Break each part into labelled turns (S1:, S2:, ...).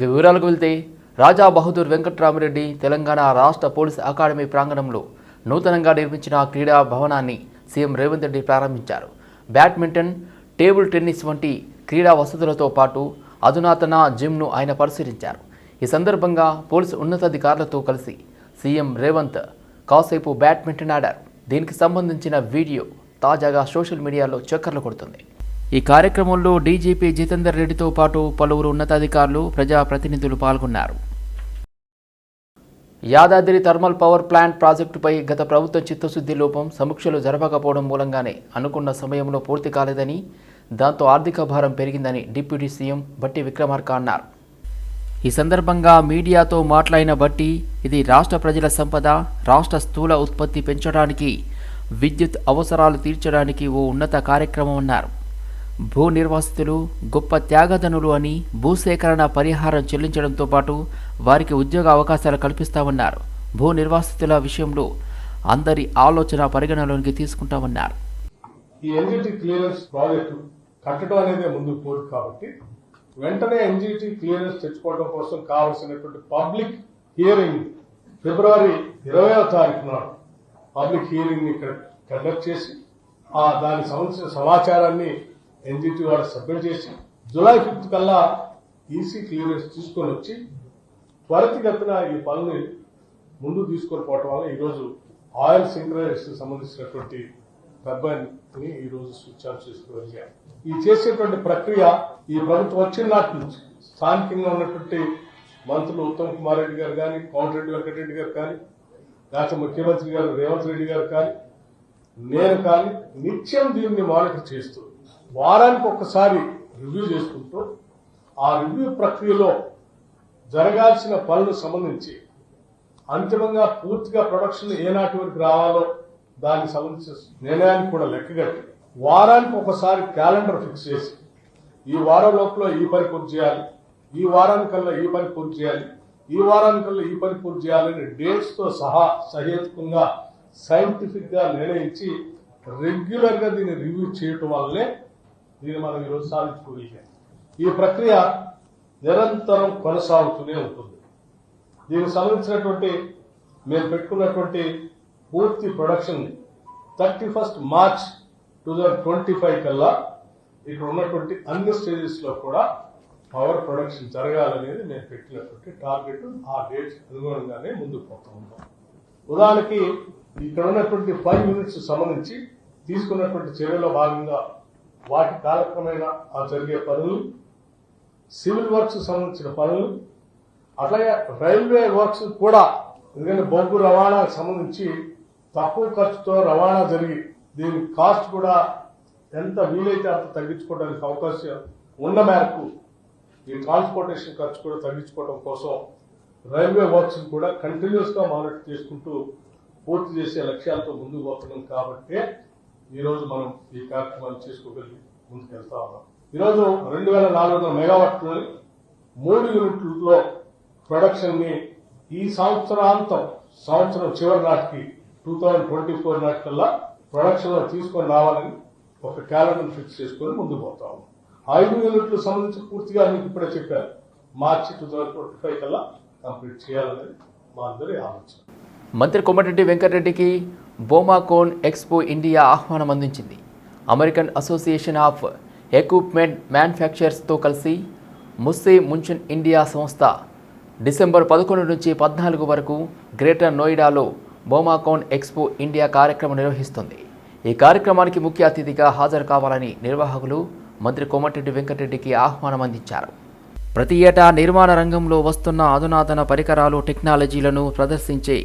S1: ఇక వివరాలకు వెళ్తే రాజా బహదూర్ వెంకట్రామిరెడ్డి తెలంగాణ రాష్ట్ర పోలీస్ అకాడమీ ప్రాంగణంలో నూతనంగా నిర్మించిన క్రీడా భవనాన్ని సీఎం రేవంత్ రెడ్డి ప్రారంభించారు. బ్యాడ్మింటన్ టేబుల్ టెన్నిస్ వంటి క్రీడా వసతులతో పాటు అధునాతన జిమ్ను ఆయన పరిశీలించారు. ఈ సందర్భంగా పోలీసు ఉన్నతాధికారులతో కలిసి సీఎం రేవంత్ కాసేపు బ్యాడ్మింటన్ ఆడారు. దీనికి సంబంధించిన వీడియో తాజాగా సోషల్ మీడియాలో చక్కర్లు కొడుతుంది. ఈ కార్యక్రమంలో డీజీపీ జితేందర్ రెడ్డితో పాటు పలువురు ఉన్నతాధికారులు ప్రజాప్రతినిధులు పాల్గొన్నారు. యాదాద్రి థర్మల్ పవర్ ప్లాంట్ ప్రాజెక్టుపై గత ప్రభుత్వ చిత్తశుద్ధి లోపం సమీక్షలు జరపకపోవడం మూలంగానే అనుకున్న సమయంలో పూర్తి కాలేదని దాంతో ఆర్థిక భారం పెరిగిందని డిప్యూటీ సీఎం బట్టి విక్రమార్క అన్నారు. ఈ సందర్భంగా మీడియాతో మాట్లాడిన బట్టి ఇది రాష్ట్ర ప్రజల సంపద రాష్ట్ర స్థూల ఉత్పత్తి పెంచడానికి విద్యుత్ అవసరాలు తీర్చడానికి ఓ ఉన్నత కార్యక్రమం అన్నారు. భూ నిర్వాసితులు గొప్ప త్యాగధనులు అని భూసేకరణ పరిహారం చెల్లించడంతో పాటు వారికి ఉద్యోగ అవకాశాలు కల్పిస్తామన్నారు. భూ నిర్వాసితుల విషయంలో అందరి ఆలోచన పరిగణలోనికి తీసుకుంటామన్నారు.
S2: ఈ ఎన్జిటి క్లియరెన్స్ ప్రాజెక్టు కట్టడం అనేది ముందుకు పోదు కాబట్టి వెంటనే ఎన్జిటి క్లియరెన్స్ తెచ్చుకోవడం కోసం కావలసినటువంటి పబ్లిక్ హియరింగ్ ఫిబ్రవరి ఇరవయో తారీఖు నాడు పబ్లిక్ హియరింగ్ ఇక్కడ కండక్ట్ చేసి ఆ దానికి సంబంధించిన సమాచారాన్ని ఎన్జిటి వాళ్ళు సబ్మిట్ చేసి జూలై ఫిఫ్త్ కల్లా ఈసీ క్లియరెన్స్ తీసుకొని వచ్చి త్వరితగతిన ఈ పనులు ముందు తీసుకొని పోవటం వల్ల ఈరోజు ఆయిల్ సింక్రైజ్ సంబంధించినటువంటి టర్బైన్ని ఈరోజు ఈ రోజు స్విచ్ ఆఫ్ చేసుకోగలిగాం ఈ చేసేటువంటి ప్రక్రియ ఈ ప్రభుత్వం వచ్చిన నాటి నుంచి స్థానికంగా ఉన్నటువంటి మంత్రులు ఉత్తమ్ కుమార్ రెడ్డి గారు కానీ కోమటిరెడ్డి వెంకటరెడ్డి గారు కానీ రాష్ట్ర ముఖ్యమంత్రి గారు రేవంత్ రెడ్డి గారు కానీ నేను కానీ నిత్యం దీన్ని మానిటర్ చేస్తూ వారానికి ఒక్కసారి రివ్యూ చేసుకుంటూ ఆ రివ్యూ ప్రక్రియలో జరగాల్సిన పనులకు సంబంధించి అంతిమంగా పూర్తిగా ప్రొడక్షన్ ఏనాటి వరకు రావాలో దానికి సంబంధించిన నిర్ణయాన్ని కూడా లెక్కగట్టి వారానికి ఒకసారి క్యాలెండర్ ఫిక్స్ చేసి ఈ వారం లోపల ఈ పని పూర్తి చేయాలి ఈ వారానికల్లా ఈ పని పూర్తి చేయాలి ఈ వారానికల్లా ఈ పని పూర్తి చేయాలని డేట్స్తో సహా సహేతుకంగా సైంటిఫిక్గా నిర్ణయించి రెగ్యులర్గా దీన్ని రివ్యూ చేయటం వల్లనే దీన్ని మనం ఈరోజు సాధించుకోగలిగాం. ఈ ప్రక్రియ నిరంతరం కొనసాగుతూనే ఉంటుంది. దీనికి సంబంధించినటువంటి మేము పెట్టుకున్నటువంటి పూర్తి production thirty first March two thousand twenty five కల్లా ఇక్కడ ఉన్నటువంటి అన్ని స్టేజెస్లో కూడా పవర్ ప్రొడక్షన్ జరగాలనేది నేను పెట్టినటువంటి టార్గెట్ ఆ డేట్ అనుగుణంగానే ముందుకు పోతా ఉన్నాం. ఉదాహరణకి ఇక్కడ ఉన్నటువంటి ఫైవ్ యూనిట్స్ సంబంధించి తీసుకున్నటువంటి చర్యలో భాగంగా వాటి కాలక్రమేణా ఆ జరిగే పనులు సివిల్ వర్క్స్ సంబంధించిన పనులు అట్లాగే రైల్వే వర్క్స్ కూడా ఎందుకంటే బొగ్గు రవాణాకు సంబంధించి తక్కువ ఖర్చుతో రవాణా జరిగి దీని కాస్ట్ కూడా ఎంత వీలైతే అంత తగ్గించుకోవడానికి అవకాశం ఉన్న మేరకు ఈ ట్రాన్స్పోర్టేషన్ ఖర్చు కూడా తగ్గించుకోవడం కోసం రైల్వే వర్క్స్ కూడా కంటిన్యూస్గా మానిటర్ చేసుకుంటూ పూర్తి చేసే లక్ష్యాలతో ముందుకు పోతున్నాం కాబట్టి ఈ రోజు మనం ఈ కార్యక్రమాలు చేసుకోగలిగి ముందుకెళ్తా ఉన్నాం. ఈరోజు రెండు వేల నాలుగు వందల మెగావాట్లని మూడు యూనిట్లలో ప్రొడక్షన్ని ఈ సంవత్సరాంతం సంవత్సరం చివరి నాటికి టూ థౌజండ్ ట్వంటీ ఫోర్ నాటికల్లా ప్రొడక్షన్లో తీసుకొని రావాలని ఒక క్యాలెండర్ ఫిక్స్ చేసుకొని ముందుకు పోతా ఉన్నాం. ఐదు యూనిట్లు సంబంధించి పూర్తిగా మీకు ఇప్పుడే చెప్పారు March two thousand twenty five కల్లా కంప్లీట్ చేయాలనేది మా అందరి ఆలోచన.
S1: మంత్రి కొమ్మటిరెడ్డి వెంకటరెడ్డికి బోమాకోన్ ఎక్స్పో ఇండియా ఆహ్వానం అందించింది. అమెరికన్ అసోసియేషన్ ఆఫ్ ఎక్విప్మెంట్ మ్యానుఫ్యాక్చరర్స్తో కలిసి ముస్సే ముంచన్ ఇండియా సంస్థ డిసెంబర్ పదకొండు నుంచి పద్నాలుగు వరకు గ్రేటర్ నోయిడాలో బోమాకోన్ ఎక్స్పో ఇండియా కార్యక్రమం నిర్వహిస్తుంది. ఈ కార్యక్రమానికి ముఖ్య అతిథిగా హాజరు కావాలని నిర్వాహకులు మంత్రి కోమటిరెడ్డి వెంకటరెడ్డికి ఆహ్వానం అందించారు. ప్రతి ఏటా నిర్మాణ రంగంలో వస్తున్న అధునాతన పరికరాలు టెక్నాలజీలను ప్రదర్శించే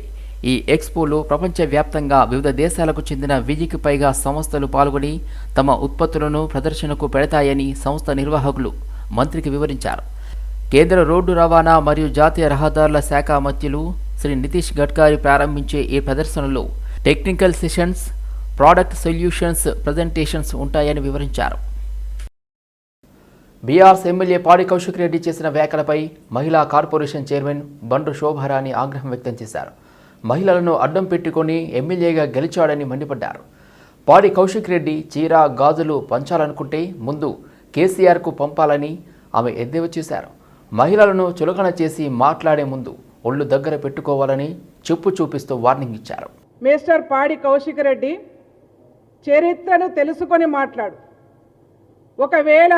S1: ఈ ఎక్స్పోలో ప్రపంచవ్యాప్తంగా వివిధ దేశాలకు చెందిన వెయ్యికి పైగా సంస్థలు పాల్గొని తమ ఉత్పత్తులను ప్రదర్శనకు పెడతాయని సంస్థ నిర్వాహకులు మంత్రికి వివరించారు. కేంద్ర రోడ్డు రవాణా మరియు జాతీయ రహదారుల శాఖ మంత్రులు శ్రీ నితీష్ గడ్కరీ ప్రారంభించే ఈ ప్రదర్శనలో technical sessions product solutions presentations ఉంటాయని వివరించారు. బీఆర్ఎస్ ఎమ్మెల్యే పాడి కౌశిక్ రెడ్డి చేసిన వ్యాఖ్యలపై మహిళా కార్పొరేషన్ చైర్మన్ బండ్రు శోభారాణి ఆగ్రహం వ్యక్తం చేశారు. మహిళలను అడ్డం పెట్టుకొని ఎమ్మెల్యేగా గెలిచాడని మండిపడ్డారు. పాడి కౌశిక్ రెడ్డి చీర గాజులు పంచాలనుకుంటే ముందు కేసీఆర్కు పంపాలని ఆమె ఎద్దేవా చేశారు. మహిళలను చులకన చేసి మాట్లాడే ముందు ఒళ్ళు దగ్గర పెట్టుకోవాలని చెప్పు చూపిస్తూ వార్నింగ్ ఇచ్చారు.
S3: మిస్టర్ పాడి కౌశిక్ రెడ్డి చరిత్రను తెలుసుకొని మాట్లాడు. ఒకవేళ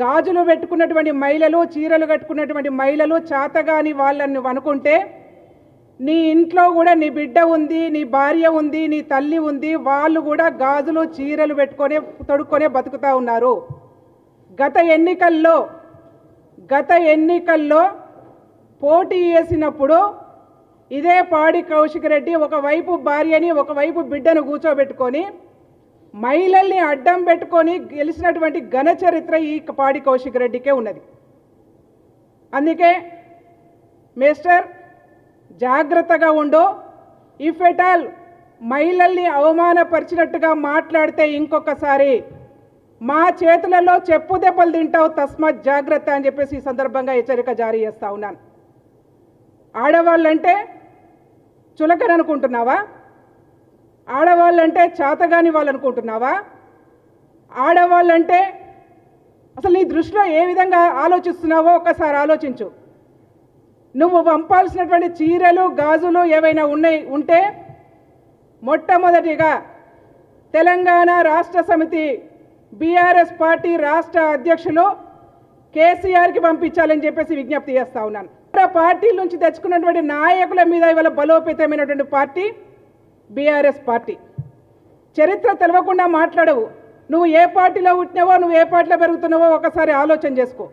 S3: గాజులు పెట్టుకున్నటువంటి మహిళలు చీరలు కట్టుకున్నటువంటి మహిళలు చాతగాని వాళ్ళని అనుకుంటే నీ ఇంట్లో కూడా నీ బిడ్డ ఉంది నీ భార్య ఉంది నీ తల్లి ఉంది వాళ్ళు కూడా గాజులు చీరలు పెట్టుకొని తొడుక్కొనే బతుకుతూ ఉన్నారు. గత ఎన్నికల్లో గత ఎన్నికల్లో పోటీ చేసినప్పుడు ఇదే పాడి కౌశిక్ రెడ్డి ఒకవైపు భార్యని ఒకవైపు బిడ్డను కూర్చోబెట్టుకొని మహిళల్ని అడ్డం పెట్టుకొని గెలిచినటువంటి ఘన చరిత్ర ఈ పాడి కౌశిక్ రెడ్డికే ఉన్నది. అందుకే మిస్టర్ జాగ్రత్తగా ఉండు. ఇఫ్ ఎట్ ఆల్ మహిళల్ని అవమానపరిచినట్టుగా మాట్లాడితే ఇంకొకసారి మా చేతులలో చెప్పు దెబ్బలు తింటావు తస్మాత్ జాగ్రత్త అని చెప్పేసి ఈ సందర్భంగా హెచ్చరిక జారీ చేస్తా ఉన్నాను. ఆడవాళ్ళంటే చులకన అనుకుంటున్నావా? ఆడవాళ్ళంటే చేతగాని వాళ్ళు అనుకుంటున్నావా? ఆడవాళ్ళంటే అసలు నీ దృష్టిలో ఏ విధంగా ఆలోచిస్తున్నావో ఒకసారి ఆలోచించు. నువ్వు పంపాల్సినటువంటి చీరలు గాజులు ఏవైనా ఉన్నాయి ఉంటే మొట్టమొదటిగా తెలంగాణ రాష్ట్ర సమితి బీఆర్ఎస్ పార్టీ రాష్ట్ర అధ్యక్షులు కేసీఆర్కి పంపించాలని చెప్పేసి విజ్ఞప్తి చేస్తా ఉన్నాను. పార్టీల నుంచి తెచ్చుకున్నటువంటి నాయకుల మీద ఇవాళ బలోపేతమైనటువంటి పార్టీ బీఆర్ఎస్ పార్టీ. చరిత్ర తెలవకుండా మాట్లాడవు. నువ్వు ఏ పార్టీలో పుట్టినావో నువ్వు ఏ పార్టీలో పెరుగుతున్నావో ఒకసారి ఆలోచన చేసుకో.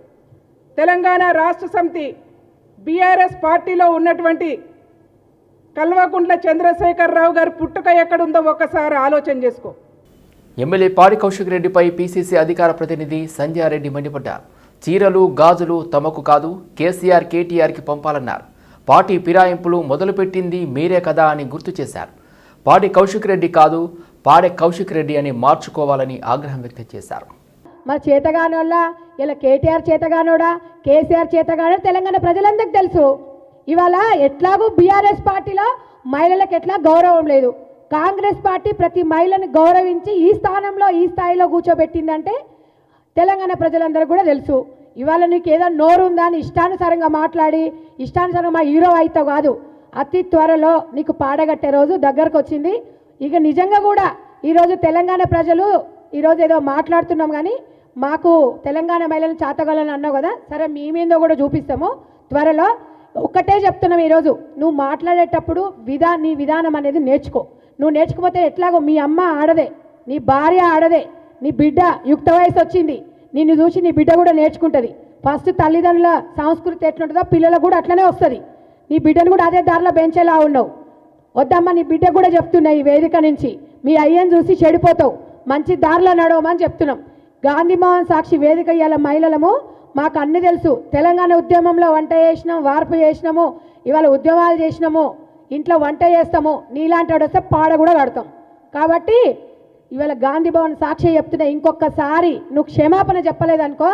S3: తెలంగాణ రాష్ట్ర సమితి బీఆర్ఎస్ పార్టీలో ఉన్నటువంటి కల్వకుంట్ల చంద్రశేఖరరావు గారి పుట్టుక ఎక్కడుందో ఒకసారి ఆలోచన చేసుకో.
S1: ఎమ్మెల్యే పాడి కౌశిక్ రెడ్డిపై పీసీసీ అధికార ప్రతినిధి సంధ్యారెడ్డి మండిపడ్డారు. చీరలు గాజులు తమకు కాదు కేసీఆర్ కేటీఆర్కి పంపాలన్నారు. పార్టీ ఫిరాయింపులు మొదలుపెట్టింది మీరే కదా అని గుర్తు చేశారు. పాడి కౌశిక్ రెడ్డి కాదు పాడే కౌశిక్ రెడ్డి అని మార్చుకోవాలని ఆగ్రహం వ్యక్తం చేశారు.
S4: మా చేతగానోళ్ళ? ఇలా కేటీఆర్ చేతగానోడా? కేసీఆర్ చేతగానో తెలంగాణ ప్రజలందరికీ తెలుసు. ఇవాళ ఎట్లాగూ బీఆర్ఎస్ పార్టీలో మహిళలకు ఎట్లా గౌరవం లేదు. కాంగ్రెస్ పార్టీ ప్రతి మహిళని గౌరవించి ఈ స్థానంలో ఈ స్థాయిలో కూర్చోబెట్టిందంటే తెలంగాణ ప్రజలందరూ కూడా తెలుసు. ఇవాళ నీకు ఏదో నోరు ఉందా అని ఇష్టానుసారంగా మాట్లాడి ఇష్టానుసారంగా మా హీరో అయితే కాదు. అతి త్వరలో నీకు పాడగట్టే రోజు దగ్గరకు వచ్చింది. ఇక నిజంగా కూడా ఈరోజు తెలంగాణ ప్రజలు ఈరోజు ఏదో మాట్లాడుతున్నాం కానీ మాకు తెలంగాణ మహిళలను చాతగలని అన్నావు కదా సరే మేమేందో కూడా చూపిస్తాము. త్వరలో ఒక్కటే చెప్తున్నాం ఈరోజు నువ్వు మాట్లాడేటప్పుడు విధా నీ విధానం అనేది నేర్చుకో. నువ్వు నేర్చుకోపోతే ఎట్లాగో మీ అమ్మ ఆడదే నీ భార్య ఆడదే నీ బిడ్డ యుక్త వయసు వచ్చింది నిన్ను చూసి నీ బిడ్డ కూడా నేర్చుకుంటుంది. ఫస్ట్ తల్లిదండ్రుల సంస్కృతి ఎట్లుంటుందో పిల్లలకు కూడా అట్లనే వస్తుంది. నీ బిడ్డను కూడా అదే దారిలో పెంచేలా ఉన్నావు. వద్దమ్మ నీ బిడ్డ కూడా చెప్తున్నా ఈ వేదిక నుంచి. మీ అయ్యని చూసి చెడిపోతావు. మంచి దారిలో నడవమని చెప్తున్నాం. గాంధీ మోహన్ సాక్షి వేదిక ఇవాళ మహిళలము మాకు అన్ని తెలుసు. తెలంగాణ ఉద్యమంలో వంట చేసినాం వార్పు చేసినాము ఇవాళ ఉద్యమాలు చేసినాము ఇంట్లో వంట చేస్తాము నీలాంటి వాడు వస్తే పాడ కూడా కడతాం. కాబట్టి ఇవాళ గాంధీ భవన్ సాక్షి చెప్తున్నా ఇంకొకసారి నువ్వు క్షమాపణ చెప్పలేదనుకో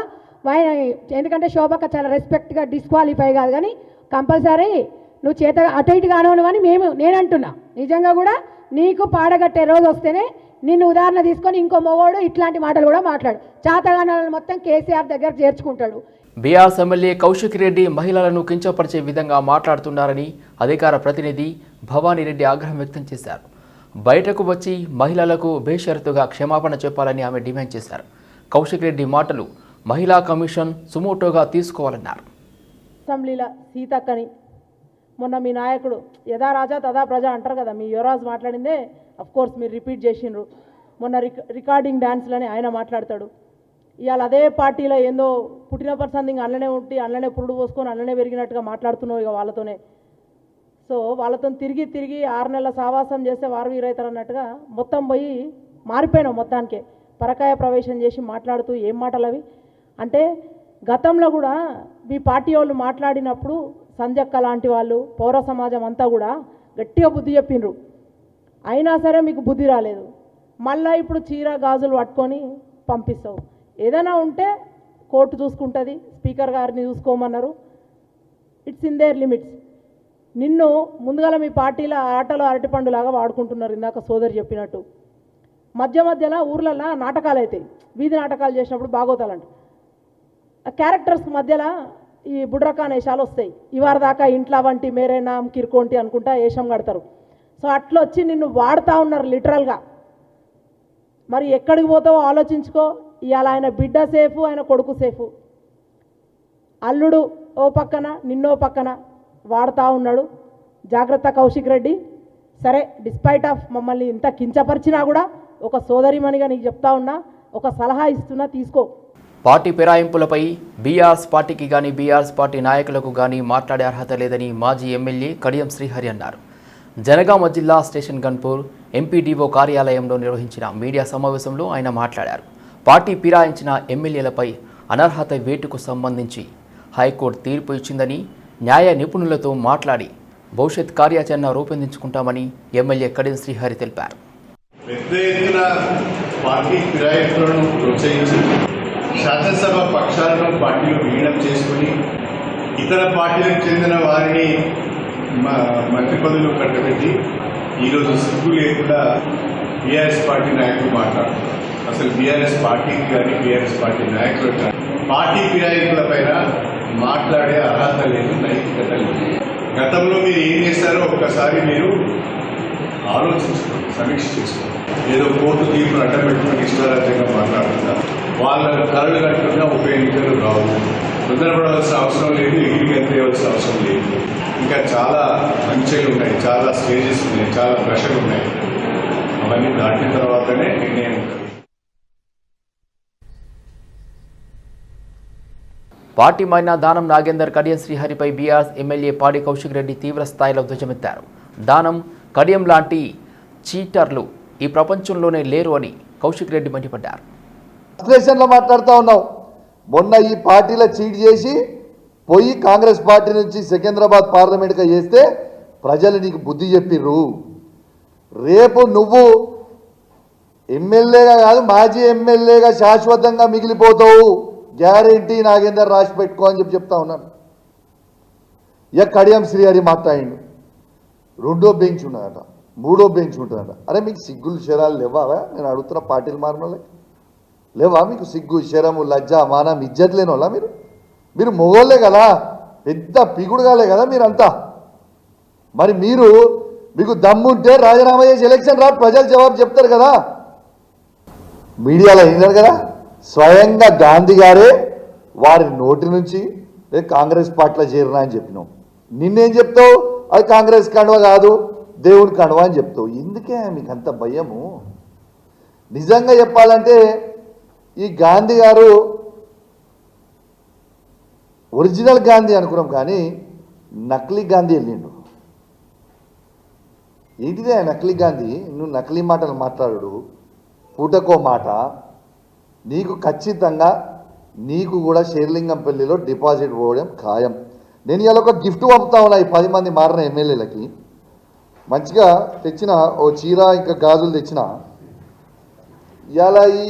S4: ఆయన ఎందుకంటే శోభక చాలా రెస్పెక్ట్గా డిస్క్వాలిఫై కాదు కానీ కంపల్సరీ నువ్వు చేత అటు ఇటు కానవను అని మేము నేనంటున్నా నిజంగా కూడా నీకు పాడగట్టే రోజు వస్తేనే నిన్ను ఉదాహరణ తీసుకొని ఇంకో మగవాడు ఇట్లాంటి మాటలు కూడా మాట్లాడు. చాతగానాలను మొత్తం కేసీఆర్ దగ్గర చేర్చుకుంటాడు.
S1: బీఆర్ఎస్ ఎమ్మెల్యే కౌశిక్ రెడ్డి మహిళలను కించపరిచే విధంగా మాట్లాడుతున్నారని అధికార ప్రతినిధి భవానీరెడ్డి ఆగ్రహం వ్యక్తం చేశారు. బయటకు వచ్చి మహిళలకు బేషరతుగా క్షమాపణ చెప్పాలని ఆమె డిమాండ్ చేశారు. కౌశిక్ రెడ్డి మాటలు మహిళా కమిషన్ సుమోటోగా తీసుకోవాలన్నారు.
S3: అసెంబ్లీల సీతక్కని మొన్న మీ నాయకుడు యథా రాజా తదా ప్రజ అంటారు కదా మీ యువరాజు మాట్లాడిందే అఫ్ కోర్స్ మీరు రిపీట్ చేసిండ్రు. మొన్న రిక రికార్డింగ్ డ్యాన్స్లని ఆయన మాట్లాడతాడు. ఇవాళ అదే పార్టీలో ఏందో పుట్టినప్పటి సంథింగ్ అన్ననే ఉంటి అన్ననే పురుడు పోసుకొని అన్ననే పెరిగినట్టుగా మాట్లాడుతున్నావు ఇక వాళ్ళతోనే. సో వాళ్ళతో తిరిగి తిరిగి ఆరు నెలల సావాసం చేస్తే వారు వీరవుతారు అన్నట్టుగా మొత్తం పోయి మారిపోయినావు మొత్తానికే. పరకాయ ప్రవేశం చేసి మాట్లాడుతూ ఏం మాటలు అవి అంటే గతంలో కూడా మీ పార్టీ వాళ్ళు మాట్లాడినప్పుడు సంజక్క లాంటి వాళ్ళు పౌర సమాజం అంతా కూడా గట్టిగా బుద్ధి చెప్పిండ్రు. అయినా సరే మీకు బుద్ధి రాలేదు. మళ్ళీ ఇప్పుడు చీర గాజులు పట్టుకొని పంపిస్తావు. ఏదైనా ఉంటే కోర్టు చూసుకుంటుంది స్పీకర్ గారిని చూసుకోమన్నారు. ఇట్స్ ఇన్ దేర్ లిమిట్స్ నిన్ను ముందుగాల మీ పార్టీలో ఆటలో అరటిపండులాగా వాడుకుంటున్నారు ఇందాక సోదరి చెప్పినట్టు. మధ్య మధ్యలో ఊర్లలో నాటకాలు అవుతాయి వీధి నాటకాలు చేసినప్పుడు బాగోతాలంట. క్యారెక్టర్స్ మధ్యలో ఈ బుడ్రకాన్ వేషాలు వస్తాయి. ఇవారి దాకా ఇంట్లో వంటి మేరే కిరుకోంటి అనుకుంటా వేషం కడతారు. సో అట్లా వచ్చి నిన్ను వాడుతూ ఉన్నారు లిటరల్గా. మరి ఎక్కడికి పోతావో ఆలోచించుకో. ఇవాళ ఆయన బిడ్డ సేఫు ఆయన కొడుకు సేఫు. అల్లుడు ఓ పక్కన నిన్నో పక్కన వాడుతూ ఉన్నాడు. జాగ్రత్త కౌశిక్ రెడ్డి. సరే డిస్పైట్ ఆఫ్ మమ్మల్ని ఇంత కించపరిచినా కూడా ఒక సోదరిమణిగా నీకు చెప్తా ఉన్నా ఒక సలహా ఇస్తున్నా తీసుకో.
S1: పార్టీ ఫిరాయింపులపై బీఆర్ఎస్ పార్టీకి కానీ బీఆర్ఎస్ పార్టీ నాయకులకు కానీ మాట్లాడే అర్హత లేదని మాజీ ఎమ్మెల్యే కడియం శ్రీహరి అన్నారు. జనగామ జిల్లా స్టేషన్ గన్పూర్ ఎంపీడీఓ కార్యాలయంలో నిర్వహించిన మీడియా సమావేశంలో ఆయన మాట్లాడారు. పార్టీ ఫిరాయించిన ఎమ్మెల్యేలపై అనర్హత వేటుకు సంబంధించి హైకోర్టు తీర్పు ఇచ్చిందని న్యాయ నిపుణులతో మాట్లాడి భవిష్యత్ కార్యాచరణ రూపొందించుకుంటామని ఎమ్మెల్యే కడియం శ్రీహరి తెలిపారు.
S5: పెద్ద ఎత్తున పార్టీ ఫిరాయింపులను ప్రోత్సహించి శాసనసభ పక్షాలను పార్టీలో విలీనం చేసుకుని ఇతర పార్టీలకు చెందిన వారిని మంత్రి పదవులు కట్టబెట్టి ఈరోజు సిగ్గు లేకుండా బీఆర్ఎస్ పార్టీ నాయకులు మాట్లాడుతున్నారు. అసలు బీఆర్ఎస్ పార్టీకి కానీ బీఆర్ఎస్ పార్టీ నాయకులు కానీ పార్టీ ఫిరాయింపుల పైన మాట్లాడే అర్హత లేదు నైతికత లేదు. గతంలో మీరు ఏం చేశారో ఒక్కసారి మీరు ఆలోచించుకోండి సమీక్ష చేసుకోండి ఏదో కోర్టు తీర్పును అడ్డం పెట్టుకుని ఇష్టారాజ్యంగా మాట్లాడుతున్నారు. వాళ్ళ కరలు కట్టకుండా ఉపయోగించడం రావు. తొందరపడవలసిన అవసరం లేదు ఎగిరికి ఎత్తేయవలసిన అవసరం లేదు. ఇంకా చాలా అంచెలు ఉన్నాయి చాలా స్టేజెస్ ఉన్నాయి చాలా దశలు ఉన్నాయి. అవన్నీ దాటిన తర్వాతనే నిర్ణయం ఉంటుంది.
S1: పార్టీ మైనా దానం నాగేందర్ కడియం శ్రీహరిపై బీఆర్ఎస్ ఎమ్మెల్యే పాడి కౌశిక్ రెడ్డి తీవ్ర స్థాయిలో ధ్వజమెత్తారు. దానం కడియం లాంటి చీటర్లు ఈ ప్రపంచంలోనే లేరు అని కౌశిక్ రెడ్డి మండిపడ్డారు.
S6: ఫ్రస్ట్రేషన్లో మాట్లాడుతూ ఉన్నావు. మొన్న ఈ పార్టీలో చీట్ చేసి పోయి కాంగ్రెస్ పార్టీ నుంచి సికింద్రాబాద్ పార్లమెంట్గా చేస్తే ప్రజలు నీకు బుద్ధి చెప్పిర్రు. రేపు నువ్వు ఎమ్మెల్యేగా కాదు మాజీ ఎమ్మెల్యేగా శాశ్వతంగా మిగిలిపోతావు. గ్యారెంటీ నాగేందర్ రాసి పెట్టుకో అని చెప్పి చెప్తా ఉన్నాను. ఇక కడియం శ్రీహరి మాట్లాడిండు. రెండో బెంచ్ ఉన్నదట మూడో బెంచ్ ఉంటుందట అరే మీకు సిగ్గులు శరాలు లేవా నేను అడుగుతున్న పార్టీలు మారమలే లేవా మీకు సిగ్గు శరము లజ్జ మానం ఇజ్జత్ లేని వాళ్ళ మీరు? మీరు మొగోళ్ళే కదా పెద్ద పిగుడుగాలే కదా మీరంతా. మరి మీరు మీకు దమ్ముంటే రాజీనామా చేసి ఎలక్షన్ రా ప్రజలు జవాబు చెప్తారు కదా. మీడియాలో అయినారు కదా స్వయంగా గాంధీ గారే వారి నోటి నుంచి కాంగ్రెస్ పార్టీలో చేరినా అని చెప్పినాం. నిన్నేం చెప్తావు? అది కాంగ్రెస్ కండువ కాదు దేవుని కండువ అని చెప్తావు. ఎందుకే మీకు అంత భయము? నిజంగా చెప్పాలంటే ఈ గాంధీ గారు ఒరిజినల్ గాంధీ అనుకున్నాం కానీ నకిలీ గాంధీ వెళ్ళిండు. ఏంటిదే నకిలీ గాంధీ? నువ్వు నకిలీ మాటలు మాట్లాడు పూటకో మాట నీకు ఖచ్చితంగా నీకు కూడా షేర్లింగంపల్లిలో డిపాజిట్ పోవడం ఖాయం. నేను ఇలా ఒక గిఫ్ట్ పంపుతా ఉన్నా ఈ పది మంది మారిన ఎమ్మెల్యేలకి. మంచిగా తెచ్చిన ఓ చీర ఇంకా గాజులు తెచ్చిన. ఇలా ఈ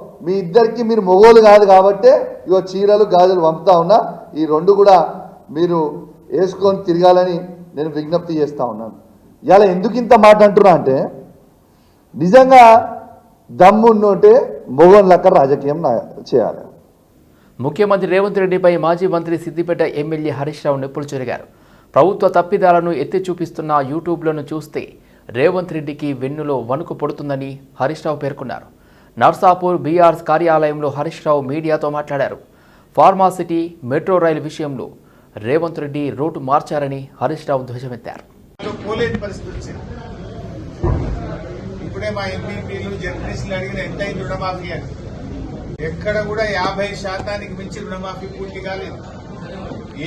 S6: మీ ఇద్దరికి మీరు మొగోలు కాదు కాబట్టే ఇగో చీరలు గాజులు పంపుతా ఉన్నా ఈ రెండు కూడా మీరు వేసుకొని తిరగాలని నేను విజ్ఞప్తి చేస్తూ ఉన్నాను. ఇలా ఎందుకు ఇంత మాట అంటున్నా అంటే నిజంగా దమ్మున్నుంటే మొగోన్ లెక్క రాజకీయం చేయాలి.
S1: ముఖ్యమంత్రి రేవంత్ రెడ్డిపై మాజీ మంత్రి సిద్దిపేట ఎమ్మెల్యే హరీష్ రావు నిప్పులు చెరిగారు. ప్రభుత్వ తప్పిదాలను ఎత్తి చూపిస్తున్న యూట్యూబ్లను చూస్తే రేవంత్ రెడ్డికి వెన్నులో వణుకు పడుతుందని హరీష్ రావు పేర్కొన్నారు. నర్సాపూర్ బీఆర్ఎస్ కార్యాలయంలో హరీష్ రావు మీడియాతో మాట్లాడారు. ఫార్మాసిటీ మెట్రో రైలు విషయంలో రేవంత్ రెడ్డి రూటు మార్చారని హరీష్ రావు ధ్వజమెత్తారు.
S7: ఇప్పుడే మా ఎంపీపీలు జర్నలిస్టులు అడిగిన ఎంత అయింది రుణమాఫీ అని. ఎక్కడ కూడా యాభై శాతానికి మించి రుణమాఫీ పూర్తి కాలేదు.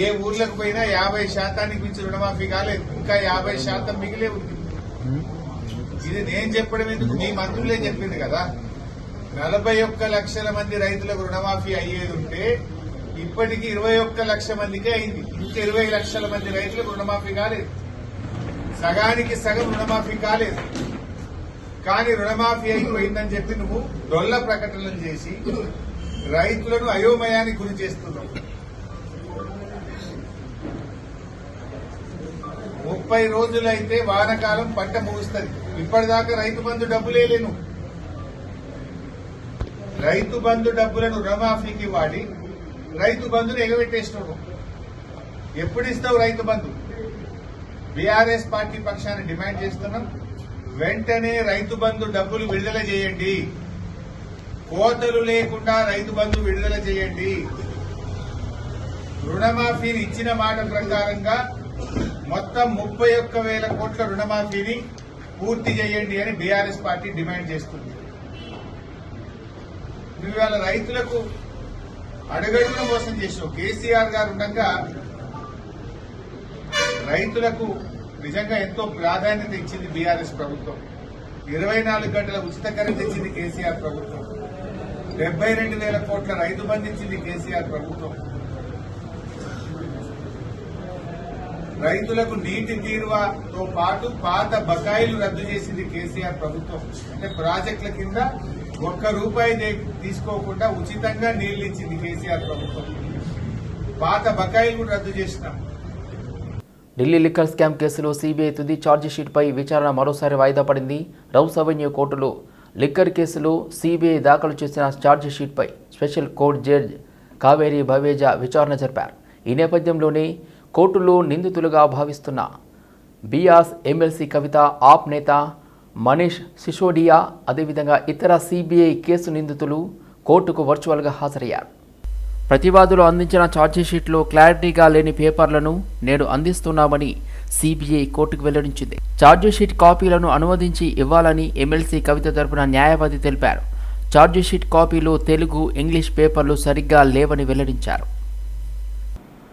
S7: ఏ ఊర్లకు పోయినా యాభై శాతానికి మించి రుణమాఫీ కాలేదు. ఇంకా యాభై శాతం మిగిలే ఉంది. ఇది నేను చెప్పడం ఎందుకు? మీ మంత్రులే చెప్పింది కదా. నలభై ఒక్క లక్షల మంది రైతులకు రుణమాఫీ అయ్యేది ఉంటే ఇప్పటికి ఇరవై ఒక్క లక్ష మందికే అయింది. ఇంకా ఇరవై లక్షల మంది రైతులకు రుణమాఫీ కాలేదు. సగానికి సగం రుణమాఫీ కాలేదు. కానీ రుణమాఫీ అయిపోయిందని చెప్పి నువ్వు డొల్ల ప్రకటనలు చేసి రైతులను అయోమయానికి గురి చేస్తున్నావు. ముప్పై రోజులైతే వానకాలం పంట ముగుస్తుంది. ఇప్పటిదాకా రైతు బంధు డబ్బులే లేను రైతు బంధు డబ్బులను రుణమాఫీకి వాడి రైతు బంధును ఎగబెట్టేసినావు ఎప్పుడు ఇస్తావు రైతు బంధు? బీఆర్ఎస్ పార్టీ పక్షాన్ని డిమాండ్ చేస్తున్నాం. వెంటనే రైతు బంధు డబ్బులు విడుదల చేయండి. కోతలు లేకుండా రైతు బంధు విడుదల చేయండి. రుణమాఫీని ఇచ్చిన మాట ప్రకారంగా మొత్తం ముప్పై ఒక్క వేల కోట్ల రుణమాఫీని పూర్తి చేయండి అని బీఆర్ఎస్ పార్టీ డిమాండ్ చేస్తుంది. ఇవాళ రైతులకు అడుగడుగున మోసం చేసావు కేసీఆర్ గారు ఉండగా రైతులకు నిజంగా ఎంతో ప్రాధాన్యత ఇచ్చింది బీఆర్ఎస్ ప్రభుత్వం. ఇరవై నాలుగు గంటల ఉచిత కరెంట్ ఇచ్చింది కేసీఆర్ ప్రభుత్వం. డెబ్బై రెండు వేల కోట్ల రైతు బంధించింది ఇచ్చింది కేసీఆర్ ప్రభుత్వం. రైతులకు నీటి తీరువతో పాటు పాత బకాయిలు రద్దు చేసింది కేసీఆర్ ప్రభుత్వం. అంటే ప్రాజెక్టుల కింద ఒక్క రూపాయి తీసుకోకుండా ఉచితంగా నీళ్ళు ఇచ్చింది కేసీఆర్ ప్రభుత్వం. పాత బకాయిలు కూడా రద్దు చేసినాం.
S1: ఢిల్లీ లిక్కర్ స్కామ్ కేసులో సీబీఐ తుది ఛార్జిషీట్పై విచారణ మరోసారి వాయిదా పడింది. రౌస్ అవెన్యూ కోర్టులో లిక్కర్ కేసులో సీబీఐ దాఖలు చేసిన ఛార్జిషీట్పై special court judge Kaveri Baweja విచారణ జరిపారు. ఈ నేపథ్యంలోనే కోర్టులో నిందితులుగా భావిస్తున్న బియాస్ ఎమ్మెల్సీ కవిత ఆప్ నేత మనీష్ సిసోడియా అదేవిధంగా ఇతర సీబీఐ కేసు నిందితులు కోర్టుకు వర్చువల్గా హాజరయ్యారు. ప్రతివాదులు అందించిన ఛార్జీషీట్లో క్లారిటీగా లేని పేపర్లను నేడు అందిస్తున్నామని సిబిఐ కోర్టుకు వెల్లడించింది. ఛార్జీషీట్ కాపీలను అనువదించి ఇవ్వాలని ఎమ్మెల్సీ కవిత తరపున న్యాయవాది తెలిపారు. ఛార్జీషీట్ కాపీలో తెలుగు ఇంగ్లీష్ పేపర్లు సరిగ్గా లేవని వెల్లడించారు.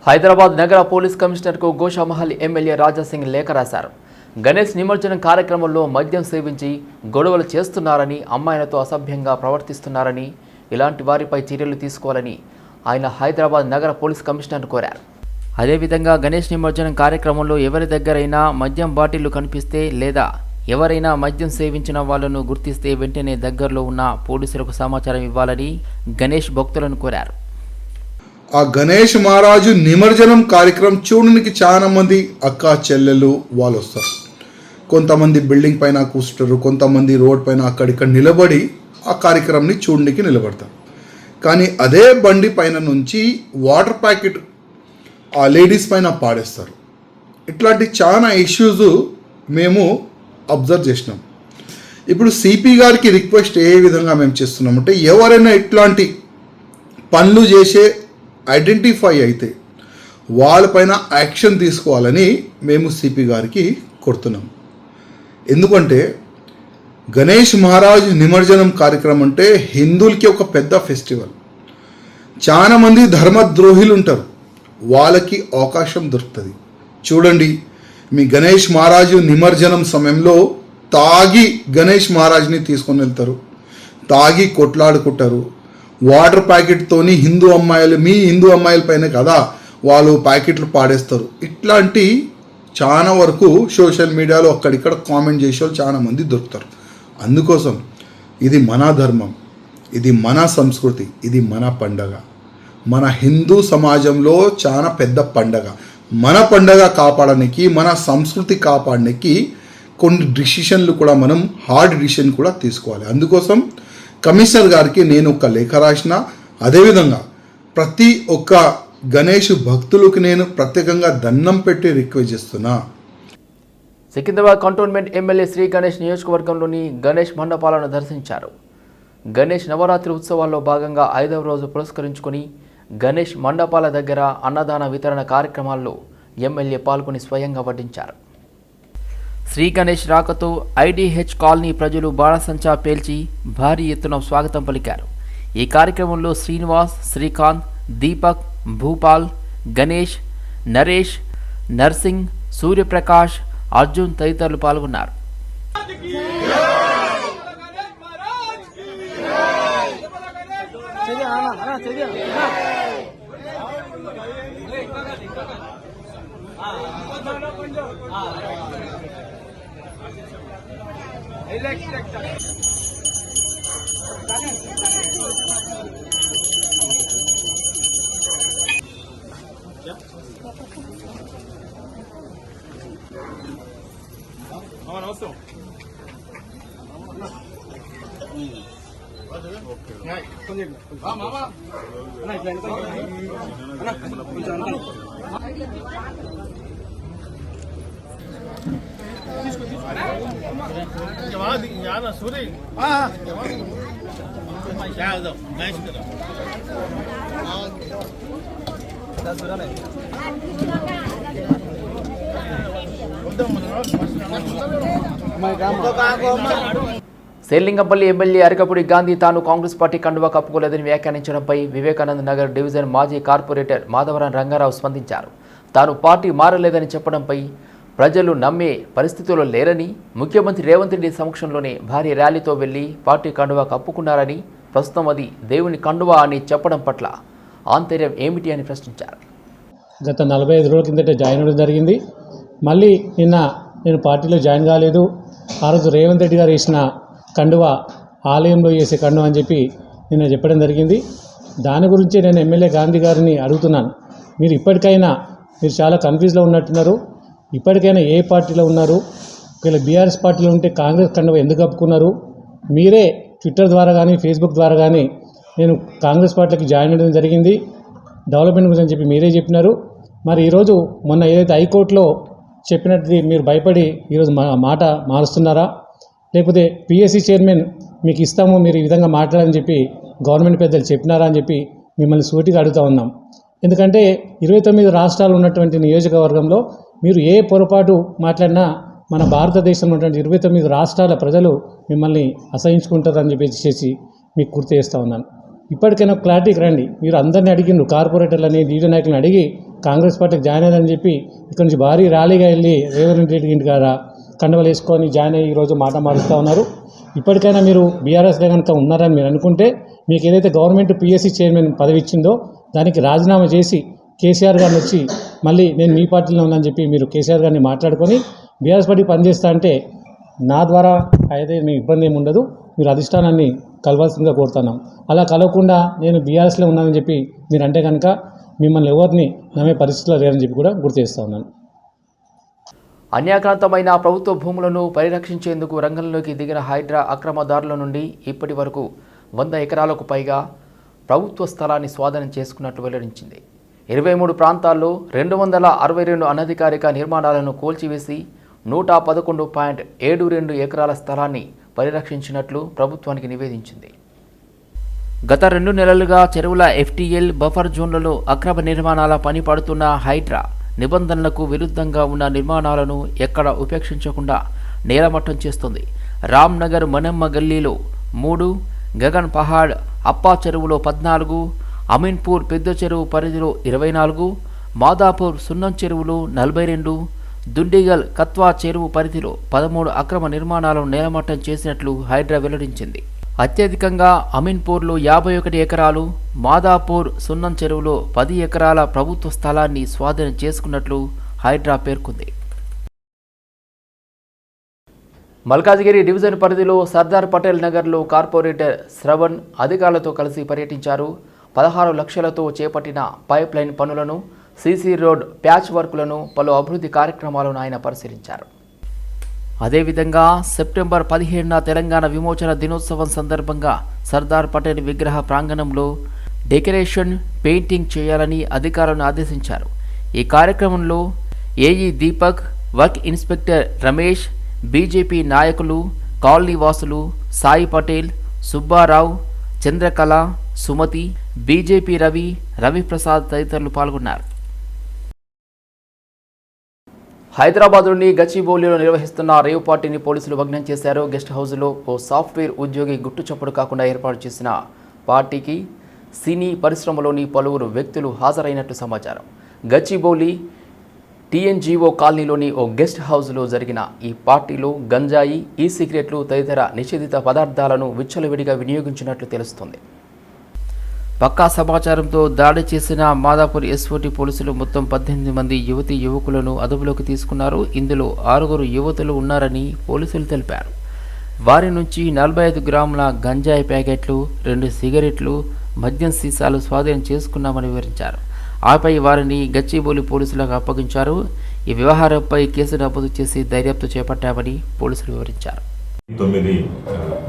S1: హైదరాబాద్ నగర పోలీస్ కమిషనర్కు గోషామహల్ ఎమ్మెల్యే రాజాసింగ్ లేఖ రాశారు. గణేష్ నిమజ్జనం కార్యక్రమంలో మద్యం సేవించి గొడవలు చేస్తున్నారని అమ్మాయిలతో అసభ్యంగా ప్రవర్తిస్తున్నారని ఇలాంటి వారిపై చర్యలు తీసుకోవాలని ఆయన హైదరాబాద్ నగర పోలీస్ కమిషనర్ కోరారు. అదేవిధంగా గణేష్ నిమజ్జనం కార్యక్రమంలో ఎవరి దగ్గరైనా మద్యం బాటిళ్ళు కనిపిస్తే లేదా ఎవరైనా మద్యం సేవించిన వాళ్ళను గుర్తిస్తే వెంటనే దగ్గరలో ఉన్న పోలీసులకు సమాచారం ఇవ్వాలని గణేష్ భక్తులను కోరారు.
S8: ఆ గణేష్ మహారాజు నిమజ్జనం కార్యక్రమం చూడడానికి చాలా మంది అక్క చెల్లెలు వాళ్ళు వస్తారు. కొంతమంది బిల్డింగ్ పైన కూర్చుంటారు కొంతమంది రోడ్ పైన అక్కడిక్కడ నిలబడి ఆ కార్యక్రమాన్ని చూడడానికి నిలబడతారు. కానీ అదే బండి పైన నుంచి వాటర్ ప్యాకెట్ ఆ లేడీస్ పైన పాడేస్తారు ఇట్లాంటి చాలా ఇష్యూస్ మేము అబ్జర్వ్ చేసినాం. ఇప్పుడు సిపి గారికి రిక్వెస్ట్ ఏ విధంగా మేము చేస్తున్నామంటే ఎవరైనా ఇట్లాంటి పనులు చేసే ఐడెంటిఫై అయితే వాళ్ళపైన యాక్షన్ తీసుకోవాలని మేము సిపి గారికి కొడుతున్నాం. ఎందుకంటే గణేష్ మహారాజ్ నిమజ్జనం కార్యక్రమం అంటే హిందువులకి ఒక పెద్ద ఫెస్టివల్ చాలామంది ధర్మద్రోహులు ఉంటారు. వాళ్ళకి అవకాశం దొరుకుతుంది. చూడండి మీ గణేష్ మహారాజు నిమజ్జనం సమయంలో తాగి గణేష్ మహారాజ్ని తీసుకొని వెళ్తారు. తాగి కొట్లాడుకుంటారు. వాటర్ ప్యాకెట్తోని హిందూ అమ్మాయిలు మీ హిందూ అమ్మాయిల పైన కదా వాళ్ళు ప్యాకెట్లు పాడేస్తారు. ఇట్లాంటి చాలా వరకు సోషల్ మీడియాలో అక్కడిక్కడ కామెంట్ చేసే వాళ్ళు చాలా మంది దొరుకుతారు. అందుకోసం ఇది మన ధర్మం ఇది మన సంస్కృతి ఇది మన పండగ. మన హిందూ సమాజంలో చాలా పెద్ద పండగ. మన పండగ కాపాడడానికి మన సంస్కృతి కాపాడడానికి కొన్ని డిసిషన్లు కూడా మనం హార్డ్ డిసిషన్ కూడా తీసుకోవాలి. అందుకోసం కమిషనర్ గారికి నేను ఒక లేఖ రాసిన అదేవిధంగా ప్రతి ఒక్క గణేష్ భక్తులకు నేను ప్రత్యేకంగా దండం పెట్టి రిక్వెస్ట్ చేస్తున్నా.
S1: సికింద్రాబాద్ కంటోన్మెంట్ ఎమ్మెల్యే శ్రీ గణేష్ నియోజకవర్గంలోని గణేష్ మండపాలను దర్శించారు. గణేష్ నవరాత్రి ఉత్సవాల్లో భాగంగా ఐదవ రోజు పురస్కరించుకొని గణేష్ మండపాల దగ్గర అన్నదాన వితరణ కార్యక్రమాల్లో ఎమ్మెల్యే పాల్గొని స్వయంగా వడ్డించారు. శ్రీ గణేష్ రాకతో ఐడిహెచ్ కాలనీ ప్రజలు బాణసంచా పేల్చి భారీ ఎత్తున స్వాగతం పలికారు. ఈ కార్యక్రమంలో శ్రీనివాస్ శ్రీకాంత్ దీపక్ భూపాల్ గణేష్ నరేష్ నర్సింగ్ సూర్యప్రకాష్ అర్జున్ తదితరులు పాల్గొన్నారు. నమస్కారం మామా శేర్లింగంపల్లి ఎమ్మెల్యే అరకపూడి గాంధీ తాను కాంగ్రెస్ పార్టీ కండువా కప్పుకోలేదని వ్యాఖ్యానించడంపై వివేకానంద నగర్ డివిజన్ మాజీ కార్పొరేటర్ మాధవరం రంగారావు స్పందించారు. తాను పార్టీ మారలేదని చెప్పడంపై ప్రజలు నమ్మే పరిస్థితుల్లో లేరని ముఖ్యమంత్రి రేవంత్ రెడ్డి సమక్షంలోనే భారీ ర్యాలీతో వెళ్ళి పార్టీ కండువా కప్పుకున్నారని ప్రస్తుతం అది దేవుని కండువా అని చెప్పడం పట్ల ఆంతర్యం ఏమిటి అని ప్రశ్నించారు.
S9: గత నలభై ఐదు రోజుల కిందట జాయిన్ అవ్వడం జరిగింది. మళ్ళీ నిన్న నేను పార్టీలో జాయిన్ కాలేదు. ఆ రోజు రేవంత్ రెడ్డి గారు వేసిన కండువ ఆలయంలో వేసే కండువ అని చెప్పి నిన్న చెప్పడం జరిగింది. దాని గురించి నేను ఎమ్మెల్యే గాంధీ గారిని అడుగుతున్నాను. మీరు ఇప్పటికైనా మీరు చాలా కన్ఫ్యూజ్లో ఉన్నట్టున్నారు. ఇప్పటికైనా ఏ పార్టీలో ఉన్నారు? ఒకవేళ బీఆర్ఎస్ పార్టీలో ఉంటే కాంగ్రెస్ కండవ ఎందుకు కప్పుకున్నారు? మీరే ట్విట్టర్ ద్వారా కానీ ఫేస్బుక్ ద్వారా కానీ నేను కాంగ్రెస్ పార్టీకి జాయిన్ అవ్వడం జరిగింది. డెవలప్మెంట్ గురించి చెప్పి మీరే చెప్పినారు. మరి ఈరోజు మొన్న ఏదైతే హైకోర్టులో చెప్పినట్టు మీరు భయపడి ఈరోజు మా మాట మారుస్తున్నారా? లేకపోతే పిఎస్సి చైర్మన్ మీకు ఇస్తాము మీరు ఈ విధంగా మాట్లాడని చెప్పి గవర్నమెంట్ పెద్దలు చెప్పినారా అని చెప్పి మిమ్మల్ని సూటిగా అడుగుతా ఉన్నాం. ఎందుకంటే ఇరవై తొమ్మిది రాష్ట్రాలు ఉన్నటువంటి నియోజకవర్గంలో మీరు ఏ పొరపాటు మాట్లాడినా మన భారతదేశంలో ఉన్నటువంటి ఇరవై తొమ్మిది రాష్ట్రాల ప్రజలు మిమ్మల్ని అసహించుకుంటారని చెప్పేసి చేసి మీకు గుర్తు చేస్తూ ఉన్నాను. ఇప్పటికైనా క్లారిటీకి రండి. మీరు అందరిని అడిగిండ్రు కార్పొరేటర్లని లీడర్ నాయకులను అడిగి కాంగ్రెస్ పార్టీకి జాయిన్ అయ్యారని చెప్పి ఇక్కడ నుంచి భారీ ర్యాలీగా వెళ్ళి రేవంత్ రెడ్డి ఇంటి గారా కండవలు వేసుకొని జాయిన్ అయ్యి ఈరోజు మాట మారుస్తూ ఉన్నారు. ఇప్పటికైనా మీరు బీఆర్ఎస్లో కనుక ఉన్నారని మీరు అనుకుంటే మీకు ఏదైతే గవర్నమెంట్ పిఎస్సి చైర్మన్ పదవి ఇచ్చిందో దానికి రాజీనామా చేసి కేసీఆర్ గారిని వచ్చి మళ్ళీ నేను మీ పార్టీలో ఉందని చెప్పి మీరు కేసీఆర్ గారిని మాట్లాడుకొని బీఆర్ఎస్ పార్టీ పనిచేస్తా అంటే నా ద్వారా అయితే మీ ఇబ్బంది ఏమి ఉండదు. మీరు అధిష్టానాన్ని కలవాల్సిందిగా కోరుతున్నాం. అలా కలవకుండా నేను బీఆర్ఎస్లో ఉన్నానని చెప్పి మీరు అంటే కనుక మిమ్మల్ని ఎవరిని నమ్మే పరిస్థితిలో లేరని చెప్పి కూడా గుర్తు చేస్తూ ఉన్నాను.
S1: అన్యాక్రాంతమైన ప్రభుత్వ భూములను పరిరక్షించేందుకు రంగంలోకి దిగిన హైడ్రా అక్రమదారుల నుండి ఇప్పటి వరకు వంద ఎకరాలకు పైగా ప్రభుత్వ స్థలాన్ని స్వాధీనం చేసుకున్నట్లు వెల్లడించింది. ఇరవై మూడు ప్రాంతాల్లో రెండు వందల అరవై రెండు అనధికారిక నిర్మాణాలను కూల్చివేసి నూట పదకొండు పాయింట్ ఏడు రెండు ఎకరాల స్థలాన్ని పరిరక్షించినట్లు ప్రభుత్వానికి నివేదించింది. గత రెండు నెలలుగా చెరువుల ఎఫ్టీఎల్ బఫర్ జోన్లలో అక్రమ నిర్మాణాల పని పడుతున్న హైడ్రా నిబంధనలకు విరుద్ధంగా ఉన్న నిర్మాణాలను ఎక్కడ ఉపేక్షించకుండా నేలమట్టం చేస్తుంది. రామ్నగర్ మనమ్మ గల్లీలో మూడు గగన్ పహాడ్ అప్పా చెరువులో పద్నాలుగు అమీన్పూర్ పెద్ద చెరువు పరిధిలో ఇరవై నాలుగు మాదాపూర్ సున్నం చెరువులో నలభై రెండు దుండిగల్ కత్వా చెరువు పరిధిలో పదమూడు అక్రమ నిర్మాణాలను నేలమట్టం చేసినట్లు హైడ్రా వెల్లడించింది. అత్యధికంగా అమీన్పూర్లో యాభై ఒకటి ఎకరాలు మాదాపూర్ సున్నం చెరువులో పది ఎకరాల ప్రభుత్వ స్థలాన్ని స్వాధీనం చేసుకున్నట్లు హైడ్రా పేర్కొంది. మల్కాజ్గిరి డివిజన్ పరిధిలో సర్దార్ పటేల్ నగర్లో కార్పొరేటర్ శ్రవణ్ అధికారులతో కలిసి పర్యటించారు. పదహారు లక్షలతో చేపట్టిన పైప్ లైన్ పనులను సీసీ రోడ్ ప్యాచ్ వర్కులను పలు అభివృద్ధి కార్యక్రమాలను ఆయన పరిశీలించారు. అదేవిధంగా సెప్టెంబర్ పదిహేడున తెలంగాణ విమోచన దినోత్సవం సందర్భంగా సర్దార్ పటేల్ విగ్రహ ప్రాంగణంలో డెకరేషన్ పెయింటింగ్ చేయాలని అధికారులను ఆదేశించారు. ఈ కార్యక్రమంలో AE Deepak work inspector Ramesh BJP నాయకులు కాలనీ వాసులు సాయి పటేల్ సుబ్బారావు చంద్రకళ సుమతి బీజేపీ రవి రవిప్రసాద్ తదితరులు పాల్గొన్నారు. హైదరాబాద్లోని గచ్చిబౌలిలో నిర్వహిస్తున్న రేవ్ పార్టీని పోలీసులు భగ్నం చేశారు. గెస్ట్ హౌస్లో ఓ సాఫ్ట్వేర్ ఉద్యోగి గుట్టు చప్పుడు కాకుండా ఏర్పాటు చేసిన పార్టీకి సినీ పరిశ్రమలోని పలువురు వ్యక్తులు హాజరైనట్లు సమాచారం. గచ్చిబౌలి టీఎన్జీఓ కాలనీలోని ఓ గెస్ట్ హౌస్లో జరిగిన ఈ పార్టీలో గంజాయి ఈ సిగరెట్లు తదితర నిషేధిత పదార్థాలను విచ్చలవిడిగా వినియోగించినట్లు తెలుస్తోంది. పక్కా సమాచారంతో దాడి చేసిన మాదాపూర్ ఎస్ఓటి పోలీసులు మొత్తం పద్దెనిమిది మంది యువతి యువకులను అదుపులోకి తీసుకున్నారు. ఇందులో ఆరుగురు యువతులు ఉన్నారని పోలీసులు తెలిపారు. వారి నుంచి నలభై ఐదు గ్రాముల గంజాయి ప్యాకెట్లు రెండు సిగరెట్లు మద్యం సీసాలు స్వాధీనం చేసుకున్నామని వివరించారు. ఆపై వారిని గచ్చిబౌలి పోలీసులకు అప్పగించారు. ఈ వ్యవహారంపై కేసు నమోదు చేసి దర్యాప్తు చేపట్టామని పోలీసులు వివరించారు.
S10: తొమ్మిది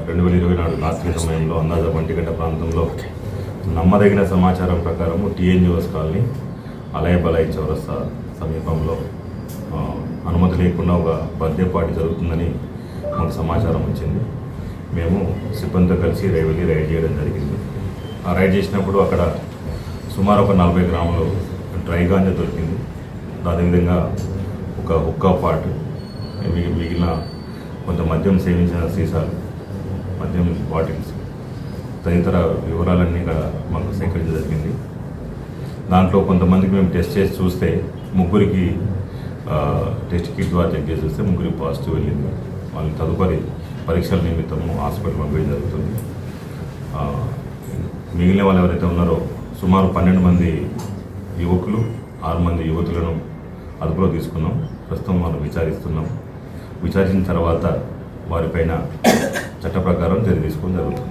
S10: రెండు వేల ఇరవై నాడు రాత్రి సమయంలో అందాజ వంటిగంట ప్రాంతంలో నమ్మదగిన సమాచారం ప్రకారం టీఎన్జిఓస్ కాలనీ అలయ బలై చౌరస్తా సమీపంలో అనుమతి లేకుండా ఒక బర్త్డే పార్టీ జరుగుతుందని మాకు సమాచారం వచ్చింది. మేము సిబ్బందితో కలిసి రైలు రైడ్ చేయడం జరిగింది. ఆ రైడ్ చేసినప్పుడు అక్కడ సుమారు ఒక నలభై గ్రాములు డ్రై గాంజా దొరికింది. అదేవిధంగా ఒక హుక్కా పాట్ మిగిలిన కొంత మద్యం సేవించిన సీసాలు మద్యం బాటిల్స్ తదితర వివరాలన్నీ ఇక్కడ మాకు సేకరించడం జరిగింది. దాంట్లో కొంతమందికి మేము టెస్ట్ చేసి చూస్తే ముగ్గురికి టెస్ట్ కిట్ ద్వారా చెక్ చేసి చూస్తే ముగ్గురికి పాజిటివ్ వెళ్ళింది. వాళ్ళని తదుపరి పరీక్షల నిమిత్తము హాస్పిటల్ పంపించడం జరుగుతుంది. మిగిలిన వాళ్ళు ఎవరైతే ఉన్నారో సుమారు పన్నెండు మంది యువకులు ఆరు మంది యువతులను అదుపులో తీసుకున్నాం. ప్రస్తుతం మనం విచారిస్తున్నాం. విచారించిన తర్వాత వారిపైన చట్ట ప్రకారం చర్య తీసుకోవడం జరుగుతుంది.